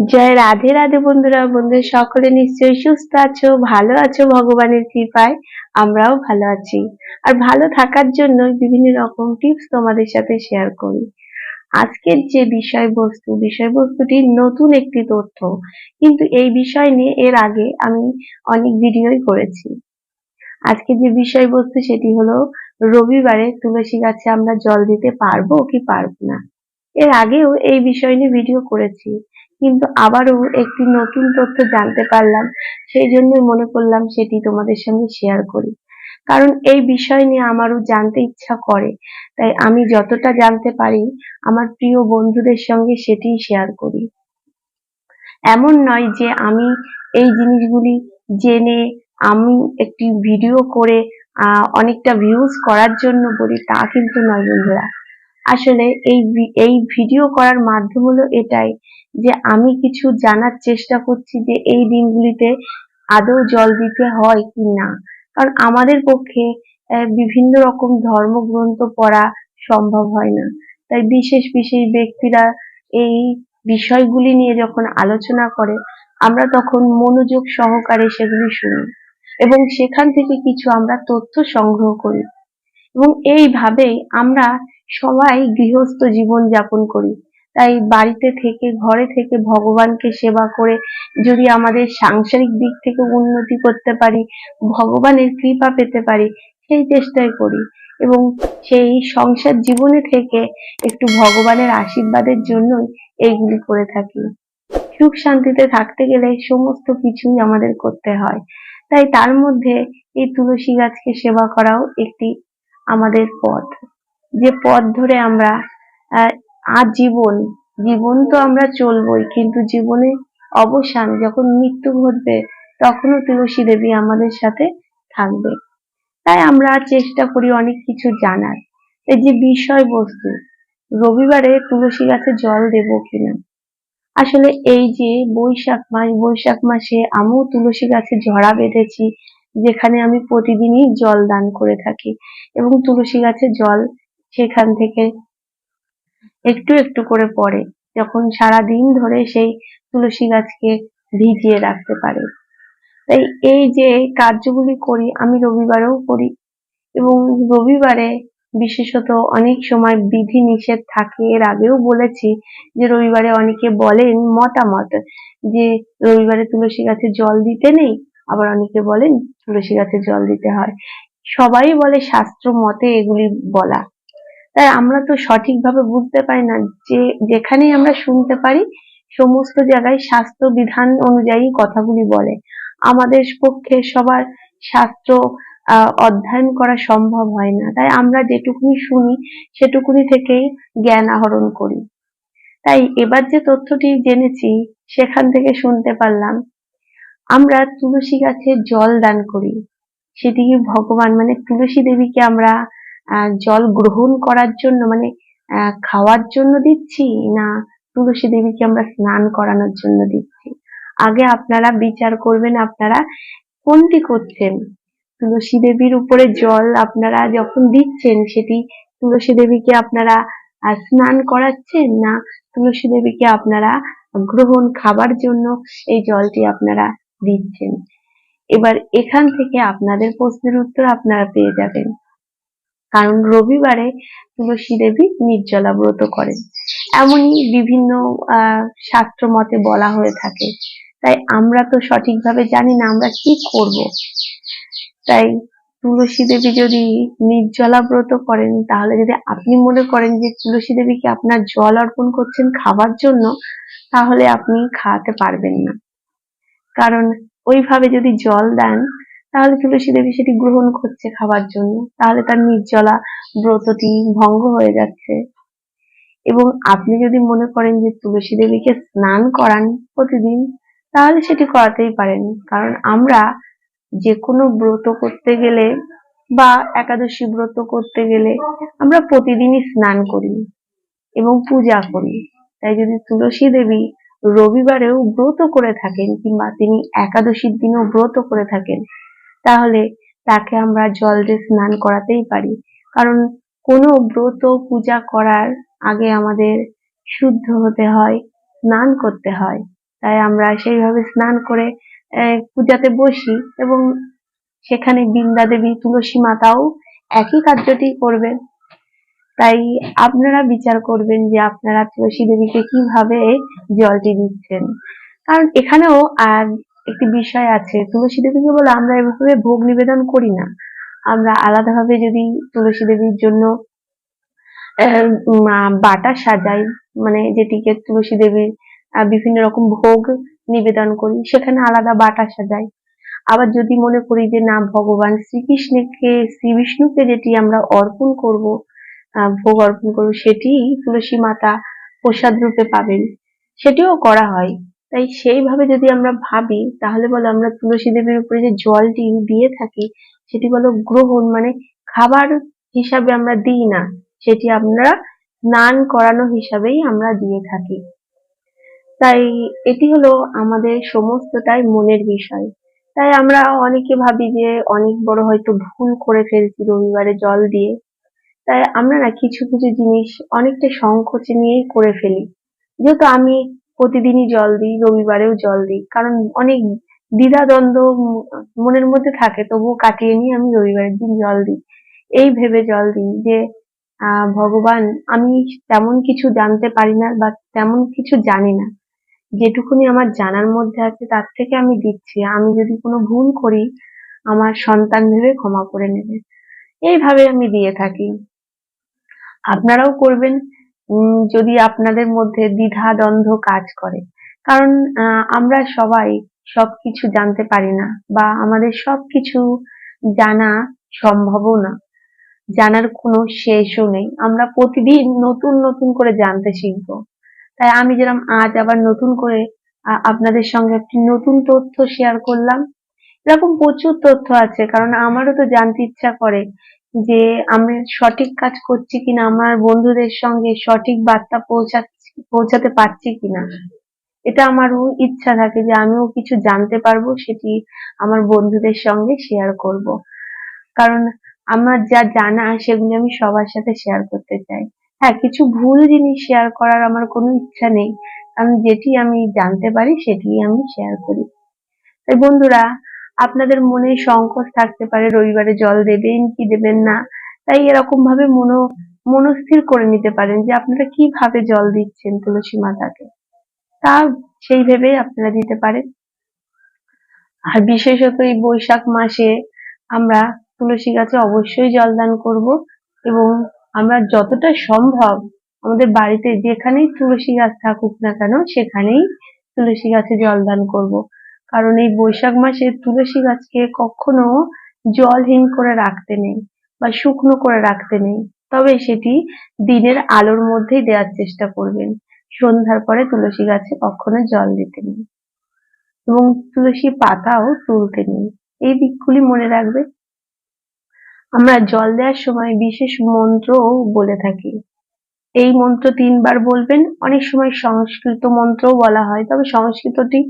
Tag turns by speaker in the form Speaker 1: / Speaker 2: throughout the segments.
Speaker 1: জয় রাধে রাধে বন্ধুরা বন্ধুরা সকলে নিশ্চয়ই সুস্থ আছো, ভালো আছো ভগবানের কৃপায়, আমরাও ভালো আছি। আর ভালো থাকার জন্য বিভিন্ন রকম টিপস তোমাদের সাথে শেয়ার করি। আজকের যে বিষয়বস্তু বিষয়বস্তুটি নতুন একটি তথ্য, কিন্তু এই বিষয় নিয়ে এর আগে আমি অনেক ভিডিওই করেছি। আজকে যে বিষয়বস্তু সেটি হলো, রবিবারে তুলসী গাছে আমরা জল দিতে পারব কি পারব না? এর আগেও এই বিষয় নিয়ে ভিডিও করেছি। কিন্তু আবারও একটি নতুন তথ্য জানতে পারলাম, সেই জন্য মনে করলাম সেটি তোমাদের সঙ্গে শেয়ার করি। কারণ এই বিষয় নিয়ে আমারও জানতে ইচ্ছা করে, তাই আমি যতটা জানতে পারি, আমার প্রিয় বন্ধুদের সঙ্গে সেটিই শেয়ার করি। এমন নয় যে আমি এই জিনিসগুলি জেনে আমি একটি ভিডিও করে অনেকটা ভিউজ করার জন্য বলি তা কিন্তু নয় বন্ধুরা। আসলে এই এই ভিডিও করার মাধ্যম হলো এটাই যে আমি কিছু জানার চেষ্টা করছি যে এই দিনগুলিতে আদৌ জল দিতে হয় কি না। কারণ আমাদের পক্ষে বিভিন্ন রকম ধর্মগ্রন্থ পড়া সম্ভব হয় না। তাই বিশেষ বিশেষ ব্যক্তিরা এই বিষয়গুলি নিয়ে যখন আলোচনা করে, আমরা তখন মনোযোগ সহকারে সেগুলি শুনি এবং সেখান থেকে কিছু আমরা তথ্য সংগ্রহ করি। এবং এইভাবেই আমরা সবাই গৃহস্থ জীবন যাপন করি। তাই বাড়িতে থেকে, ঘরে থেকে ভগবানকে সেবা করে যদি আমাদের সাংসারিক দিক থেকে উন্নতি করতে পারি, ভগবানের কৃপা পেতে পারি, সেই চেষ্টাই করি। এবং সেই সংসার জীবনে থেকে একটু ভগবানের আশীর্বাদের জন্যই এইগুলি করে থাকি। সুখ শান্তিতে থাকতে গেলে সমস্ত কিছুই আমাদের করতে হয়। তাই তার মধ্যে এই তুলসী গাছকে সেবা করাও একটি আমাদের পথ। যে পথ ধরে আমরা আজীবন, জীবন তো আমরা চলবই, কিন্তু জীবনে অবসান, যখন মৃত্যু ঘটবে, তখনও তুলসী দেবী আমাদের সাথে থাকবে। তাই আমরা চেষ্টা করি অনেক কিছু জানার। এই যে বিষয়বস্তু, রবিবারে তুলসী গাছে জল দেব কিনা? আসলে এই যে বৈশাখ মাস, বৈশাখ মাসে আমিও তুলসী গাছে ঝরা বেঁধেছি, যেখানে আমি প্রতিদিনই জল দান করে থাকি এবং তুলসী গাছে জল সেখান থেকে একটু একটু করে পড়ে, যখন সারা দিন ধরে সেই তুলসী গাছকে ভিজিয়ে রাখতে পারে। তাই এই যে কার্যগুলি করি, আমি রবিবারেও করি এবং রবিবারে বিশেষত অনেক সময় বিধি নিষেধ থাকে। এর আগেও বলেছি যে রবিবারে অনেকে বলেন মতামত যে রবিবারে তুলসী গাছে জল দিতে নেই, আবার অনেকে বলেন তুলসী গাছে জল দিতে হয়। সবাই বলে শাস্ত্র মতে এগুলি বলা। তাই আমরা তো সঠিকভাবে বুঝতে পারি না যে যেখানেই আমরা শুনতে পারি, সমস্ত জায়গায় স্বাস্থ্য বিধান অনুযায়ী কথাগুলি বলে। আমাদের পক্ষে সবার শাস্ত্র অধ্যয়ন করা সম্ভব হয় না। তাই আমরা যেটুকুনি শুনি, সেটুকুনি থেকেই জ্ঞান আহরণ করি। তাই এবার যে তথ্যটি জেনেছি, সেখান থেকে শুনতে পারলাম। আমরা তুলসী গাছে জল দান করি। সেটি ভগবান মানে তুলসী দেবীকে আমরা জল গ্রহণ করার জন্য মানে খাওয়ার জন্য দিচ্ছি না তুলসী দেবীকে আমরা স্নান করানোর জন্য দিচ্ছি? আগে আপনারা বিচার করবেন, আপনারা কোনটি করছেন? তুলসী দেবীর উপরে জল আপনারা যখন দিচ্ছেন, সেটি তুলসী দেবীকে আপনারা স্নান করাচ্ছেন না তুলসী দেবীকে আপনারা গ্রহণ খাবার জন্য এই জলটি আপনারা দিচ্ছেন? এবার এখান থেকে আপনাদের প্রশ্নের উত্তর আপনারা পেয়ে যাবেন। কারণ রবিবারে তুলসী দেবী নির্জলা ব্রত করেন। এমনই বিভিন্ন শাস্ত্র মতে বলা হয়ে থাকে। তাই আমরা তো সঠিকভাবে জানি না আমরা কি করব। তাই তুলসী দেবী যদি নির্জলা ব্রত করেন, তাহলে যদি আপনি মনে করেন যে তুলসী দেবীকে আপনার জল অর্পণ করছেন খাবার জন্য, তাহলে আপনি খাওয়াতে পারবেন না। কারণ ওইভাবে যদি জল দেন তাহলে তুলসী দেবী সেটি গ্রহণ করছে খাবার জন্য। তাহলে তার নির্জলা ব্রতটি ভঙ্গ হয়ে যাচ্ছে। এবং আপনি যদি মনে করেন যে তুলসী দেবীকে স্নান করান প্রতিদিন, তাহলে সেটি করাতেই পারেন। কারণ আমরা যে কোনো ব্রত করতে গেলে বা একাদশী ব্রত করতে গেলে আমরা প্রতিদিনই স্নান করি এবং পূজা করি। তাই যদি তুলসী দেবী রবিবারেও ব্রত করে থাকেন কিংবা তিনি একাদশীর দিনেও ব্রত করে থাকেন তাহলে তাকে আমরা জল দিয়ে স্নান করাতেই পারি। কারণ কোনো ব্রত পূজা করার আগে আমাদের শুদ্ধ হতে হয়, স্নান করতে হয়। তাই আমরা সেইভাবে স্নান করে পূজাতে বসি এবং সেখানে বৃন্দা দেবী, তুলসী মাতাও একই কার্যটি করবেন তাই আপনারা বিচার করবেন যে আপনারা তুলসী দেবীকে কীভাবে জলটি দিচ্ছেন। কারণ এখানেও আর একটি বিষয় আছে। তুলসী দেবীকে বলে আমরা এভাবে ভোগ নিবেদন করি না। আমরা আলাদাভাবে যদি তুলসী দেবীর জন্য বাটা সাজাই মানে যেটিকে তুলসী দেবীর বিভিন্ন রকম ভোগ নিবেদন করি, সেখানে আলাদা বাটা সাজাই। আবার যদি মনে করি যে না, ভগবান শ্রীকৃষ্ণকে শ্রী বিষ্ণুকে যেটি আমরা অর্পণ করব ভোগ অর্পণ করব সেটি তুলসী মাতা প্রসাদ রূপে পাবেন। সেটিও করা হয়। তাই সেইভাবে যদি আমরা ভাবি, তাহলে বলো আমরা তুলসী দেবীর উপরে যে জলটি দিয়ে থাকি, সেটি বলো গ্রহণ মানে খাবার হিসাবে আমরা দিই না, সেটি আমরা স্নান করানো হিসাবেই আমরা দিয়ে থাকি। তাই এটি হলো আমাদের সমস্তটাই মনের বিষয়। তাই আমরা অনেকে ভাবি যে অনেক বড় হয়তো ভুল করে ফেলছি রবিবারে জল দিয়ে। তাই আমরা না কিছু কিছু জিনিস অনেকটা সংকোচে নিয়েই করে ফেলি। যেহেতু আমি প্রতিদিনই জল দিই, রবিবারেও জল দিই। কারণ অনেক দ্বিধাদ্বন্দ্ব মনের মধ্যে থাকে, তবুও কাটিয়ে নিয়ে আমি রবিবারের দিন জল দিই। এই ভেবে জল দিই যে ভগবান, আমি তেমন কিছু জানতে পারি না বা তেমন কিছু জানি না। যেটুকুনি আমার জানার মধ্যে আছে, তার থেকে আমি দিচ্ছি। আমি যদি কোনো ভুল করি, আমার সন্তান ভেবে ক্ষমা করে নেবে। এইভাবে আমি দিয়ে থাকি। আপনারাও করবেন। যদি আপনাদের মধ্যে দ্বিধা দ্বন্দ্ব কাজ করে। কারণ আমরা সবাই সবকিছু জানতে পারি না বা আমাদের সবকিছু জানা সম্ভবও না। জানার কোনো শেষও নেই। আমরা প্রতিদিন নতুন নতুন করে জানতে শিখব। তাই আমি যেরকম আজ আবার নতুন করে আপনাদের সঙ্গে একটি নতুন তথ্য শেয়ার করলাম। এরকম প্রচুর তথ্য আছে, কারণ আমারও তো জানতে ইচ্ছা করে যে আমি সঠিক কাজ করছি কিনা আমার বন্ধুদের সঙ্গে সঠিক বার্তা পৌঁছাচ্ছি পৌঁছাতে পারছি কিনা। এটা আমারও ইচ্ছা থাকে যে আমিও কিছু জানতে পারব সেটি আমার বন্ধুদের সঙ্গে শেয়ার করব। কারণ আমার যা জানা সেগুলি আমি সবার সাথে শেয়ার করতে চাই। হ্যাঁ কিছু ভুল জিনিস শেয়ার করার আমার কোনো ইচ্ছা নেই। কারণ যেটি আমি জানতে পারি সেটি আমি শেয়ার করি। তাই বন্ধুরা আপনাদের মনে সংকোচ থাকতে পারে, রবিবারে জল দেবেন কি দেবেন না, তাই এরকম ভাবে মনো, মনস্থির করে নিতে পারেন যে আপনারা কীভাবে জল দিচ্ছেন তুলসী মাতাকে। তা সেই ভেবেই আপনারা দিতে পারেন। আর বিশেষত এই বৈশাখ মাসে আমরা তুলসী গাছে অবশ্যই জলদান করব এবং আমরা যতটা সম্ভব আমাদের বাড়িতে যেখানেই তুলসী গাছ থাকুক না কেন, সেখানেই তুলসী গাছে জলদান করব। কারণ এই বৈশাখ মাসে তুলসী গাছকে কখনো জলহীন করে রাখতে নেই বা শুকনো করে রাখতে নেই। তবে সেটি দিনের আলোর মধ্যেই দেওয়ার চেষ্টা করবেন। সন্ধ্যার পরে তুলসী গাছে কখনো জল দিতে নেই এবং তুলসী পাতাও তুলতে নেই। এই দিকগুলি মনে রাখবে। আমরা জল দেওয়ার সময় বিশেষ মন্ত্রও বলে থাকি। এই মন্ত্র তিনবার বলবেন। অনেক সময় সংস্কৃত মন্ত্রও বলা হয়, তবে সংস্কৃতটি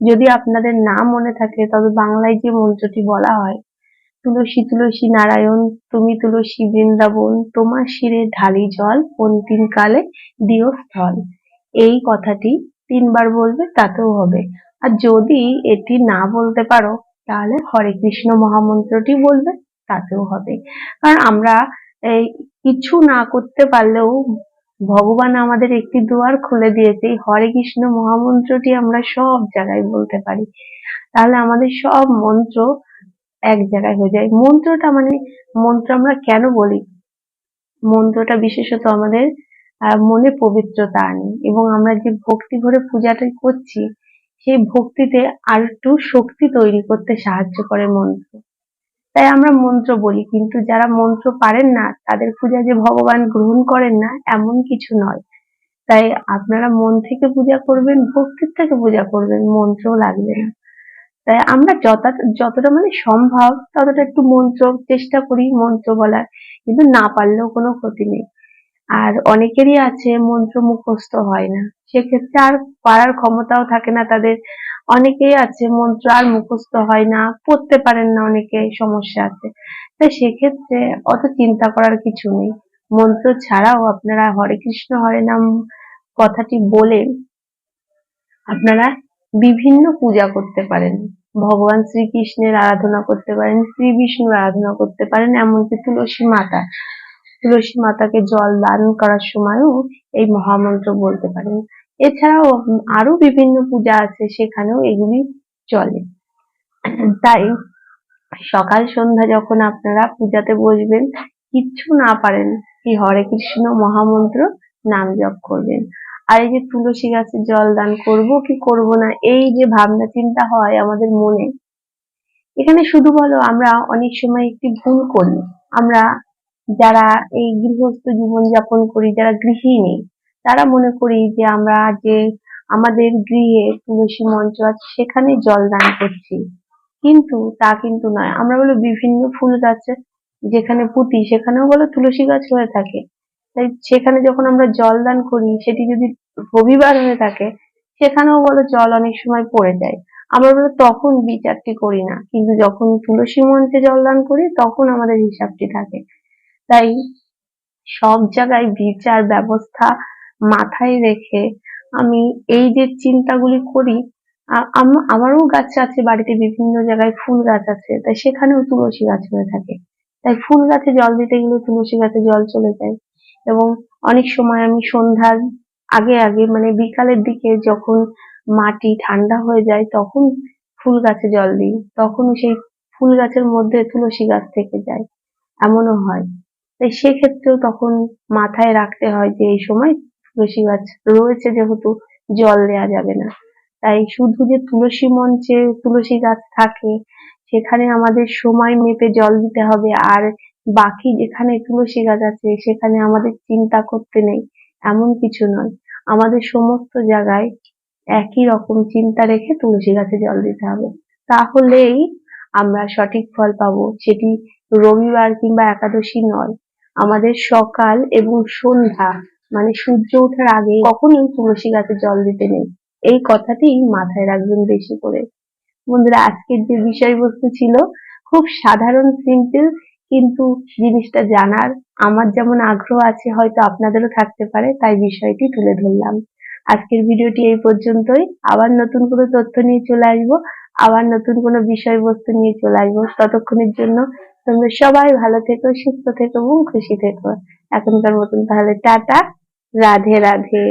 Speaker 1: যদি আপনাদের না মনে থাকে, তবে বাংলায় যে মন্ত্রটি বলা হয়, তুলসী তুলসী নারায়ণ, তুমি তুলসী বৃন্দাবন, তোমার শিরে ঢালি জল, অন্তিম কালে দিও স্থল। এই কথাটি তিনবার বলবে, তাতেও হবে। আর যদি এটি না বলতে পারো, তাহলে হরে কৃষ্ণ মহামন্ত্রটি বলবে, তাতেও হবে। কারণ আমরা কিছু না করতে পারলেও ভগবান আমাদের একটি দুয়ার খুলে দিয়েছে। এই হরে কৃষ্ণ মহামন্ত্রটি আমরা সব জায়গায় বলতে পারি। তাহলে আমাদের সব মন্ত্র এক জায়গায় হয়ে যায়। মন্ত্রটা মানে মন্ত্র আমরা কেন বলি? মন্ত্রটা বিশেষত আমাদের মনে পবিত্রতা আনে। এবং আমরা যে ভক্তি ভরে পূজাটা করছি, সেই ভক্তিতে আর একটু শক্তি তৈরি করতে সাহায্য করে মন্ত্র। তাই আমরা মন্ত্র বলি। কিন্তু যারা মন্ত্র পারেন না, তাদের পূজা যে ভগবান গ্রহণ করেন না, এমন কিছু নয়। তাই আপনারা মন থেকে পূজা করবেন, ভক্তির থেকে পূজা করবেন, মন্ত্রও লাগবে না। তাই আমরা যতটা যতটা মানে সম্ভব ততটা একটু মন্ত্র চেষ্টা করি, মন্ত্র বলার। কিন্তু না পারলেও কোনো ক্ষতি নেই। আর অনেকেরই আছে মন্ত্র মুখস্থ হয় না। সেক্ষেত্রে আর পারার ক্ষমতাও থাকে না তাদের। অনেকেই আছে মন্ত্র আর মুখস্থ হয় না, পড়তে পারেন না অনেকে, সমস্যা আছে। তাই সেক্ষেত্রে অত চিন্তা করার কিছু নেই। মন্ত্র ছাড়াও আপনারা হরে কৃষ্ণ, হরে নাম কথাটি বলে আপনারা বিভিন্ন পূজা করতে পারেন। ভগবান শ্রীকৃষ্ণের আরাধনা করতে পারেন, শ্রী বিষ্ণুর আরাধনা করতে পারেন, এমনকি তুলসী মাতা। তুলসী মাতাকে জল দান করার সময়ও এই মহামন্ত্র বলতে পারেন। এছাড়াও আরও বিভিন্ন পূজা আছে সেখানেও এগুলি চলে। তাই সকাল সন্ধ্যা যখন আপনারা পূজাতে বসবেন, কিচ্ছু না পারেন, এই হরে কৃষ্ণ মহামন্ত্র নাম জপ করবেন। আর এই যে তুলসী গাছে জল দান করব কি করব না, এই যে ভাবনা চিন্তা হয় আমাদের মনে, এখানে শুধু বলো আমরা অনেক সময় একটি ভুল করি। আমরা যারা এই গৃহস্থ জীবন যাপন করি, যারা গৃহিণী তারা মনে করি যে আমরা যে আমাদের গৃহে তুলসী মঞ্চ আছে, সেখানে জল দান করছি। কিন্তু তা কিন্তু নয়। আমরা বলো বিভিন্ন ফুল গাছে যেখানে পুঁতি, সেখানেও বলো তুলসী গাছ হয়ে থাকে। তাই সেখানে যখন আমরা জল দান করি, সেটি যদি রবিবার হয়ে থাকে, সেখানেও বলো জল অনেক সময় পড়ে যায়। আমরা বলো তখন বিচারটি করি না, কিন্তু যখন তুলসী মঞ্চে জল দান করি, তখন আমাদের হিসাবটি থাকে। তাই সব জায়গায় বিচার ব্যবস্থা মাথায় রেখে আমি এই যে চিন্তাগুলি করি আমারও গাছ আছে, বাড়িতে বিভিন্ন জায়গায় ফুল গাছ আছে, তাই সেখানেও তুলসী গাছ হয়ে থাকে। তাই ফুল গাছে জল দিতে গেলে তুলসী গাছে জল চলে যায়। এবং অনেক সময় আমি সন্ধ্যার আগে আগে মানে বিকালের দিকে যখন মাটি ঠান্ডা হয়ে যায়, তখন ফুল গাছে জল দিই। তখন সেই ফুল গাছের মধ্যে তুলসী গাছ থেকে যায়। এমনও হয়। তাই সেক্ষেত্রেও তখন মাথায় রাখতে হয় যে, এই সময় তুলসী গাছ রয়েছে যেহেতু জল দেওয়া যাবে না। তাই শুধু যে তুলসী মঞ্চে তুলসী গাছ থাকে, সেখানে আমাদের সময় মেপে জল দিতে হবে। আর বাকি যেখানে তুলসী গাছ আছে, সেখানে আমাদের চিন্তা করতে নেই, এমন কিছু নয়। আমাদের সমস্ত জায়গায় একই রকম চিন্তা রেখে তুলসী গাছে জল দিতে হবে। তাহলেই আমরা সঠিক ফল পাবো। সেটি রবিবার কিংবা একাদশী নয়, আমাদের সকাল এবং সন্ধ্যা। মানে সূর্য ওঠার আগে কখনোই তুলসী গাছে জল দিতে নেই। এই কথাটি মাথায় রাখবেন বেশি করে। বন্ধুরা, আজকের যে বিষয়বস্তু ছিল, খুব সাধারণ সিম্পল কিন্তু জিনিসটা জানার আমার যেমন আগ্রহ আছে, হয়তো আপনাদেরও থাকতে পারে, তাই বিষয়টি তুলে ধরলাম। আজকের ভিডিওটি এই পর্যন্তই। আবার নতুন কোনো তথ্য নিয়ে চলে আসব, আবার নতুন কোনো বিষয়বস্তু নিয়ে চলে আসব। ততক্ষণের জন্য তোমরা সবাই ভালো থেকো, সুস্থ থেকো এবং খুশি থেকো। এখনকার মতন তাহলে টাটা। রাধে রাধে